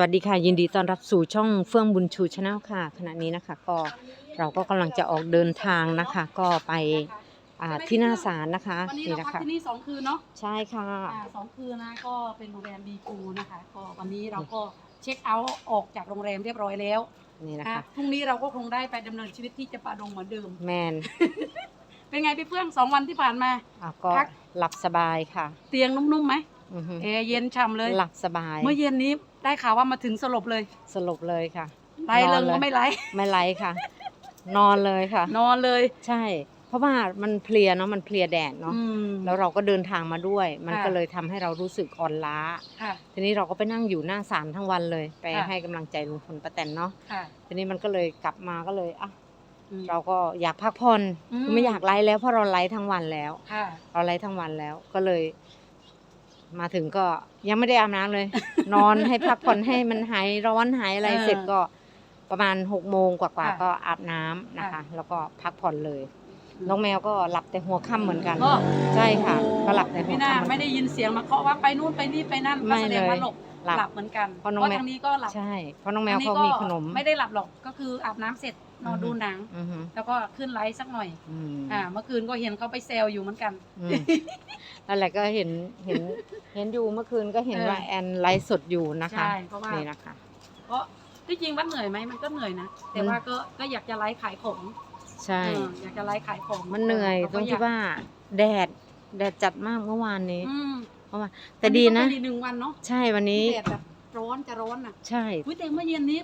วัสดีค่ะ ยินดีต้อนรับสู่ช่องเฟื่องบุญชูชาแนลค่ะ ขณะนี้นะคะก็เราก็กำลังจะออกเดินทางนะคะ ก็ไปอ่าที่หน้าศาลนะคะวันนี้นี่เรานะพักคะ ที่นี่สองคืนเนาะใช่ค่ะ อ่าสองคืนนะก็เป็นโรงแรมบีกูนะคะ ก็วันนี้เราก็เช็คเอาท์ออกจากโรงแรมเรียบร้อยแล้วนี่นะอะคะ พรุ่งนี้เราก็คงได้ไปดำเนินชีวิตที่จะปาดงเหมือนเดิม แมนเป็นไงพี่เพื่อนสองวันที่ผ่านมา อะก็พัก หลับสบายค่ะเตียงนุ่มๆไหมอือฮึแอร์เย็นฉ่ำเลย หลับสบาย เมื่อเย็นนี้ ได้ข่าวว่ามาถึงสลบเลยสลบเลยค่ะไล่เริงนอนเลยก็ไม่ไล่ไม่ไลค่ะ นอนเลยค่ะ นอนเลยใช่ เพราะว่ามันเพลียเนาะมันเพลียแดดเนาะอืม แล้วเราก็เดินทางมาด้วย มันค่ะ ก็เลยทำให้เรารู้สึกอ่อนล้า ค่ะ ทีนี้เราก็ไปนั่งอยู่หน้าศาลทั้งวันเลย ไปค่ะ ให้กำลังใจลุงพลป้าแตนเนาะค่ะทีนี้มันก็เลยกลับมาก็เลยอะอืม เราก็อยากพักผ่อนอืม คือไม่อยากไลฟ์แล้วเพราะเราไลฟ์ทั้งวันแล้ว ค่ะ เราไลฟ์ทั้งวันแล้วก็เลย มาถึงก็ยังไม่ได้อาบน้ำเลย นอนให้พักผ่อนให้มันหายร้อนหายอะไรเออเสร็จก็ประมาณหกโมงกว่าค่ะๆก็อาบน้ำนะคะค่ะแล้วก็พักผ่อนเลย น้องแมวก็หลับแต่หัวค่ำเหมือนกัน ก็ ใช่ค่ะ ก็หลับแต่หัวพี่นาค่ำเหมือนไม่กันได้ยินเสียงมาเคาะว่าไปนู่นไปนี่ไปนั่นไม่ก็แสดงว่าหลบ หลับ หลับเหมือนกันเพราะน้องเพราะแมว ทางนี้ก็หลับใช่ เพราะน้องแมวอันนี้เขาก็มีขนมไม่ได้หลับหรอกก็คืออาบน้ำเสร็จนอนอือฮึดูหนัง อือฮึแล้วก็ขึ้นไลฟ์สักหน่อย อืมอ่า เมื่อคืนก็เห็นเขาไปแซวอยู่เหมือนกัน อืมนั่นแหละก็เห็นเห็นเห็นอยู่เมื่อคืนก็เห็นเออ ว่าแอนไลฟ์สดอยู่นะคะใช่เพราะว่านี่นะคะ เพราะที่จริงว่าเหนื่อยไหมมันก็เหนื่อยนะแต่มันว่าก็ก็อยากจะไลฟ์ขายของใช่ เอออยากจะไลฟ์ขายของมันเหนื่อยเก็ตรงที่อยกว่าแดดแดดจัดมากเมื่อวานนี้ อืม เมื่อวานแต่ดีนะวัก็เป็หนึ่งวันเนาะใช่วันนี้แดดแบบร้อนจะร้อนน่ะใช่อุ้ยแต่เมื่อเย็นนี้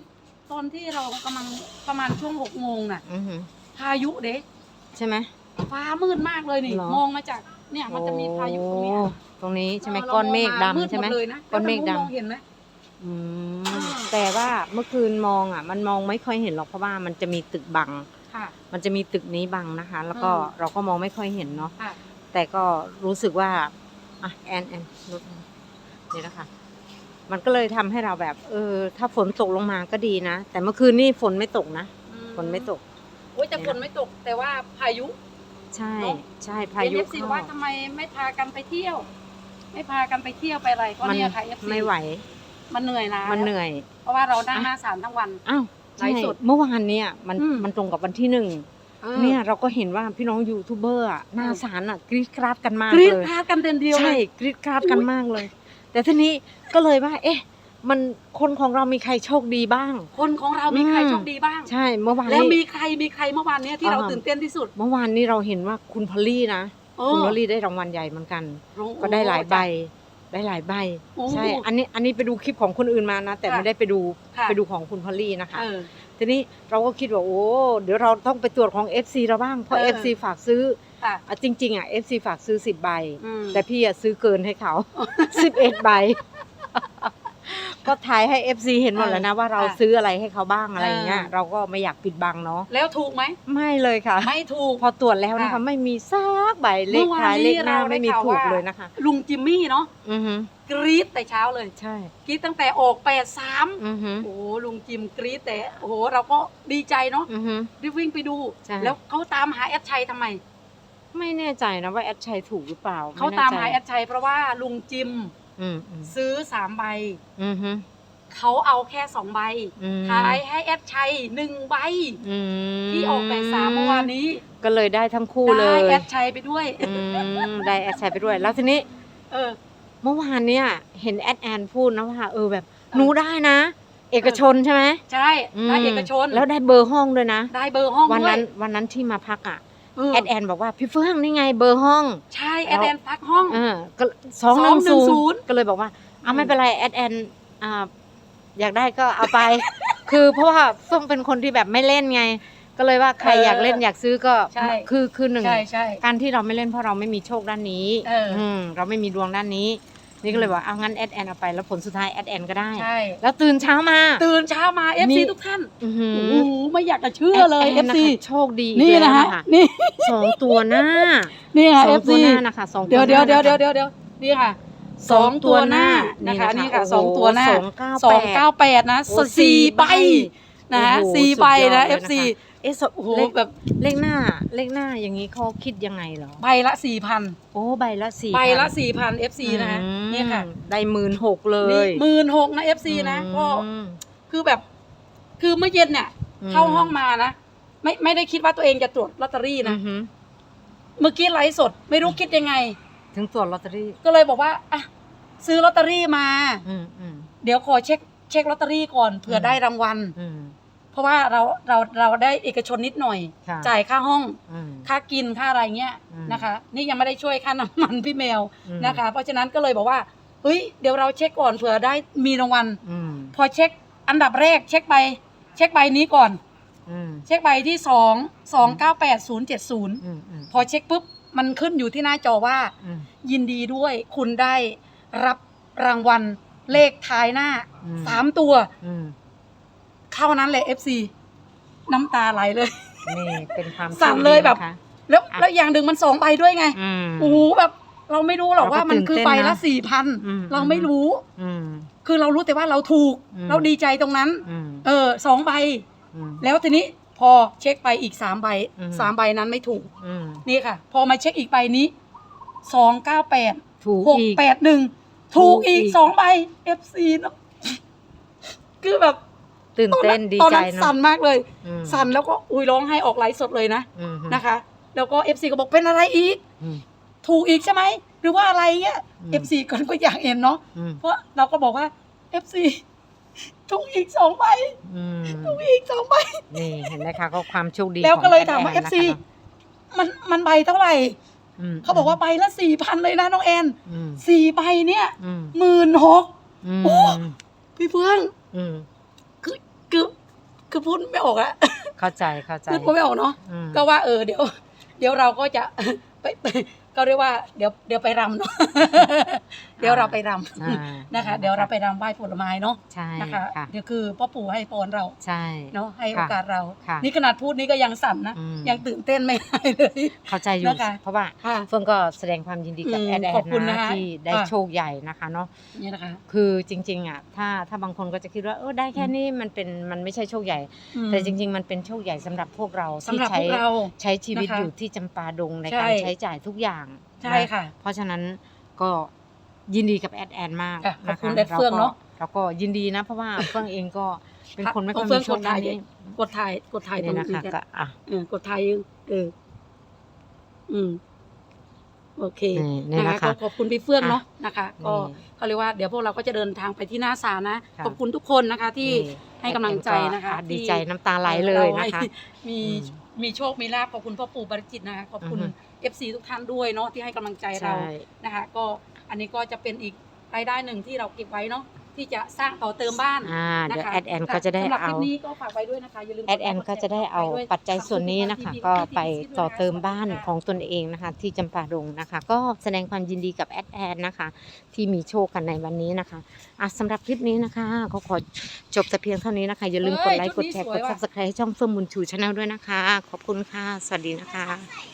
ตอนที่เรากำลังประมาณช่วงหกโมงน่ะ อือหือพายุเด็กใช่ไหม ฟ้ามืดมากเลยนี่ เหรอ มองมาจากเนี่ยมันจะมีพายุตรงเนี้ยโอ้ตรงนี้ใช่ไหมราก้อนเมฆราดำใช่ไหม ดเลยนะก้อนเมฆดำ แล้วทางมองเห็นไหม อืมอ่า แต่ว่าเมื่อคืนมองอะ มันมองไม่ค่อยเห็นหรอกเพราะว่ามันจะมีตึกบัง ค่ะ มันจะมีตึกนี้บังนะคะ แล้วก็อืม เราก็มองไม่ค่อยเห็นเนาะค่ะ แต่ก็รู้สึกว่า อะแอนแอนลดนี่นะคะมันก็เลยทำให้เราแบบ เออ ถ้าฝนตกลงมาก็ดีนะ แต่เมื่อคืนนี่ฝนไม่ตกนะอืฝนไม่ตกโอ้ยแต่ฝนไม่ตก แต่ว่าพายุ ใช่เนอะใช่พายุเอฟซีเข้าว่าทำไมไม่พากันไปเที่ยว ไม่พากันไปเที่ยวไปอะไรก็มันเนี่ยค่ะเอฟซีไม่ไหว มันเหนื่อยนะมันเหนื่อย เพราะว่าเรานั่งหน้าศาลทั้งวันอ้าวไลใช่ฟ์สดเมื่อวานเนี่ยมันอืมมันตรงกับวันที่หนึ่งออ เนี่ยเราก็เห็นว่าพี่น้องยูทูบเบอร์อะหน้าเออศาลอะกรี๊ดกราดกันมากกรี๊ดเลยกราดกันเต็มเดียวเลใช่ย กรี๊ดกราดกันมากเลย แต่ทีนี้ก็เลยว่า เอ๊ะ มันคนของเรามีใครโชคดีบ้าง คนของเรามีใครอืม โชคดีบ้าง ใช่เมื่อวานแล้วมีนี้ ใครมีใครเมื่อวานเนี้ยที่เราอ่า ตื่นเต้นที่สุดเมื่อวานนี้เราเห็นว่าคุณพอลลี่นะโอ้คุณพอลลี่ได้รางวัลใหญ่เหมือนกัน โอ้ก็ได้หลายใบได้หลายใบ โอ้ ใช่ อันนี้อันนี้ไปดูคลิปของคนอื่นมานะ แต่ค่ะไม่ได้ไปดูค่ะ ไปดูของคุณพอลลี่นะคะ เออ ทีนี้เราก็คิดว่าโอ้เดี๋ยวเราต้องไปตรวจของ FC เราบ้างเพราะเออ FC ฝากซื้อค่ะอะจริง ๆ อะ FC ฝากซื้อ 10 ใบ อืม แต่พี่อะซื้อเกินให้เขา 11 ใบ ก็ถ่ายให้ FC เห็นหมดแล้วนะว่าเราค่ะซื้ออะไรให้เขาบ้างอะไรอย่างเงี้ยเออเราก็ไม่อยากปิดบังเนาะแล้วถูกไหมไม่เลยค่ะ ไม่ถูกพอตรวจแล้วนะคะค่ะไม่มีซักใบเลขเมื่อวานท้ายเลขหน้านี้เราได้ไม่มีข่าวถูกว่าเลยนะคะ ลุงจิมมี่เนาะอือฮึกรี๊ดแต่เช้าเลยใช่กรี๊ดตั้งแต่ออกแปดสามอือฮึโอ้โหลุงจิมกรี๊ดแต่โอ้โหเราก็ดีใจเนาะอือฮึรีบวิ่งไปดูใช่แล้วเขาตามหาแอดชัยทำไม ไม่แน่ใจนะว่าแอดชัยถูกหรือเปล่าเขาไแน่ตามใจหาแอดชัยเพราะว่าลุงจิม อืมอืมซื้อสามใบ อือฮึเขาเอาแค่สองใบ อืมขายให้แอดชัยหนึ่งใบ อืมที่ออกแปดสามเมื่อวานนี้ก็เลยได้ทั้งคู่เลได้ยแอดชัยไปด้วย อืมได้แอดชัยไปด้วย แล้วทีนี้ เออ เมื่อวานเนี่ยเห็นแอดแอนพูดนะว่าเออแบบเออหนูได้นะ เอกชนใช่ไหมใช่ได้มเอกชนแล้วได้เบอร์ห้องด้วยนะ ได้เบอร์ห้องวันด้วนั้ยนวันนั้นที่มาพักอะเออแอดแอนบอกว่าพี่เฟื่องนี่ไงเบอร์ห้อง ใช่แอดแอนพักห้อง เออก็ สองหนึ่งศูนย์210ก็เลยบอกว่าเอาอืมไม่เป็นไรแอดแอนอ่าอยากได้ก็เอาไป คือเพราะว่าเฟื่องเป็นคนที่แบบไม่เล่นไง ก็เลยว่าใครอยากเล่นอยากซื้อก็ใช่คือคือหนึ่งใช่ใช่การที่เราไม่เล่นเพราะเราไม่มีโชคด้านนี้เอออืมเราไม่มีดวงด้านนี้นี่ก็เลยบอกเอางั้นแอดแอนเอาไปแล้วผลสุดท้ายแอดแอนก็ได้ใช่แล้วตื่นเช้ามา ตื่นเช้ามามี FC ทุกท่านอื้อหือโอ้โหไม่อยากจะเชื่อเลยแดแน FC นะคะโชคดีอีกนี่นะแล้วฮะคะนี่สองตัวหน้านี่ค่ะสอง FC ตัวหน้านะคะสองตัเดี๋ยวหเดี๋ยวน้าเดี๋ยวนะคะเดี๋ยวเดี๋ยว นี่ค่ะสองตัวหน้านะคะนี่ค่ะสองตัวหน้าสองเก้าสองเก้าแปดนะโอ้สี่ใบสี่ใบนะฮะโอ้โหสี่ใบสุดยอดนะเลยนะคะ FC เอ๊ะสโอ้โหเลขแบบเลขหน้าเลขหน้าอย่างนี้เขาคิดยังไงเหรอใบละสี่พันโอ้ใบละสี่ใบละพันสี่พัน FC นะคะอืมเนี่ยค่ะได้หมื่นหกเลนี่ยหมื่นหกนะ FC นะก็อืมคือแบบ คือเมื่อเย็นเนี่ยอืมเข้าห้องมานะไม่ไม่ได้คิดว่าตัวเองจะตรวจลอตเตอรี่นะอือหือเมื่อกี้ไลฟ์สด ไม่รู้คิดยังไง ถึงตรวจลอตเตอรี่ก็เลยบอกว่าอะซื้อลอตเตอรี่มา อืมอืมเดี๋ยวขอเช็คเช็คลอตเตอรี่ก่อนเผื่ออืมได้รางวัล อืม เพราะว่าเราเราเราได้เอกชนนิดหน่อย ค่ะ จ่ายค่าห้อง อืม ค่ากินค่าอะไรเงี้ยอืมนะคะ นี่ยังไม่ได้ช่วยค่าน้ำมันพี่แมวอืม นะคะ เพราะฉะนั้นก็เลยบอกว่าเฮ้ยเดี๋ยวเราเช็คก่อนเผื่อได้มีรางวัลอืมพอเช็คอันดับแรกเช็คใบเช็คใบนี้ก่อน อืมเช็คใบที่สองสองเก้าแปดศูนย์เจ็ดศูนย์อืมอืมพอเช็คปุ๊บ มันขึ้นอยู่ที่หน้าจอว่า อืม ยินดีด้วย คุณได้รับรางวัลเลขท้ายหน้าอืม สามตัวอืมเท่านั้นแหละ FC น้ำตาไหลเลย นี่เป็นความสั่นโชคดีเลยแบบนะคะ แล้วอะ แล้วอย่างหนึ่งมันสองใบด้วยไงอืม โอ้โหแบบเราไม่รู้หรอกเราก็ว่ามันคือตื่นใบเต้นละนะสี่พันอืม เราไม่รู้ อืม คือเรารู้แต่ว่าเราถูก อืม เราดีใจตรงนั้น อืมเออสองใบ อืมแล้วทีนี้ พอเช็คไปอีกสามใบอืม สามใบนั้นไม่ถูก อืมนี่ค่ะ พอมาเช็คอีกใบนี้สองเก้าแปดถูกหกอีก แปดหนึ่งถูกอีกถูกอีก สองใบ FC เนอะคือแบบตื่นเต้นดีตอนใจนั้นเนาะสั่นมากเลย อืมสั่นแล้วก็อุ้ยร้องไห้ออกไลฟ์สดเลยนะอืมนะคะ แล้วก็ FC ก็บอกเป็นอะไรอีก อืมถูกอีกใช่ไหมหรือว่าอะไรเงี้ยอืม FC ก็ก็อยากเห็นเนาะอืมเพราะเราก็บอกว่า FC ถูกอีกสองใบ อืมถูกอีก สองใบ นี่เห็นไหมคะก็ความโชคดีแล้วก็เลยถามของว่าแน FC นะคะมันมันใบเท่าไหร่มเขาบอกว่าใบละสี่พันเลยนะน้องแอนอืมสี่ใบเนี่ยอืมหมื่นหกอืมโอ้พี่เฟื่องอืมคือคือคือพูดไม่ออกอะเข้าใจเข้าใจคือพูดไม่ออกเนาะอืมก็ว่าเออเดี๋ยว เดี๋ยวเราก็จะไปไปก็เรียกว่าเดี๋ยวเดี๋ยวไปรำเนาะเดี๋ยวเราไปรอ่าำนะคะ เดี๋ยวเราไปรำไหว้ผลไม้เนาะใช่นะคะค่ะ เดี๋ยวคือพ่อปู่ให้พรเราใช่ เนาะให้โอค่ะกาสเรา ค่ะนี่ขนาดพูดนี้ก็ยังสั่นนะ อืม ยังตื่นเต้นไม่ได้เลย เข้าใจอยู่ นะคะ เพราะว่าค่ะ เฟื่องก็แสดงความยินดีกับอืมแอดแอขอบดคุณนะนะคะที่ได้ค่ะ โชคใหญ่นะคะเนาะ นี่นะคะคือจริงๆอะถ้าถ้าบางคนก็จะคิดว่าเออได้แค่นี้มันเป็นมันไม่ใช่โชคใหญ่ อืมแต่จริง ๆ มันเป็นโชคใหญ่สำหรับพวกเราสำที่หรับพใช้วกเรา ใช้ชีวิตนะคะอยู่ที่จำปาดงในใช่ การใช้จ่ายทุกอย่างใช่นค่ะ เพราะฉะนั้นก็ ยินดีกับแอดแอนมากค่ะขอบนะคุณคะแอดเฟื่องเนอะเราก็ยินดีนะ เพราะว่า เฟื่องเองก็เป็นคนไม่ค่อยเอาเฟื่มีองโชคด้านกดถ่ายนี้กดถ่ายกดถ่ายตรเนี่ยงนะนี้คะกันก็อะเออกดถ่ายยังเอออืม โอเคนี่นี่นะนะคะคะ ก็ขอบคุณพี่เฟื่องอะเนาะนะคะ ก็นี่เขาเรียกว่าเดี๋ยวพวกเราก็จะเดินทางไปที่หน้าศาลนะค่ะ ขอบคุณทุกคนนะคะ ที่ นี่ให้กำลังใจนะคะอ่ที่ ดีใจน้ำตาไหลเลยนะคะรามีอืม มีโชค มีลาภขอบคุณพ่อปู่บริจิตรนะคะขอบคุณอือฮึ FC ทุกท่านด้วยเนาะที่ให้กำลังใจเราใช่ นะคะ ก็อันนี้ก็จะเป็นอีกรายได้หนึ่งที่เราเก็บไว้เนาะ ที่จะสร้างต่อเติมบ้านอ่าเดี๋ยวนะคะแอดแอนก็จะได้สำหรับคเอา ลิปนี้ก็ฝากไว้ด้วยนะคะอย่าลืมแอดแอนก็จะได้เอาปัจจัยส่วนนี้นะคะ ก็ไปต่อเติมบ้านของตนเองนะคะ ที่จำปาดงนะคะ ก็แสดงความยินดีกับแอดแอนนะคะ ที่มีโชคกันในวันนี้นะคะอะสำหรับคลิปนี้นะคะก็ขอจบแต่เพียงเท่านี้นะคะ อย่าลืมกดไลค์กดแชร์กด subscribe ให้ช่องเฟิร์มบุญชูชาแนลด้วยนะคะ ขอบคุณค่ะ สวัสดีนะคะ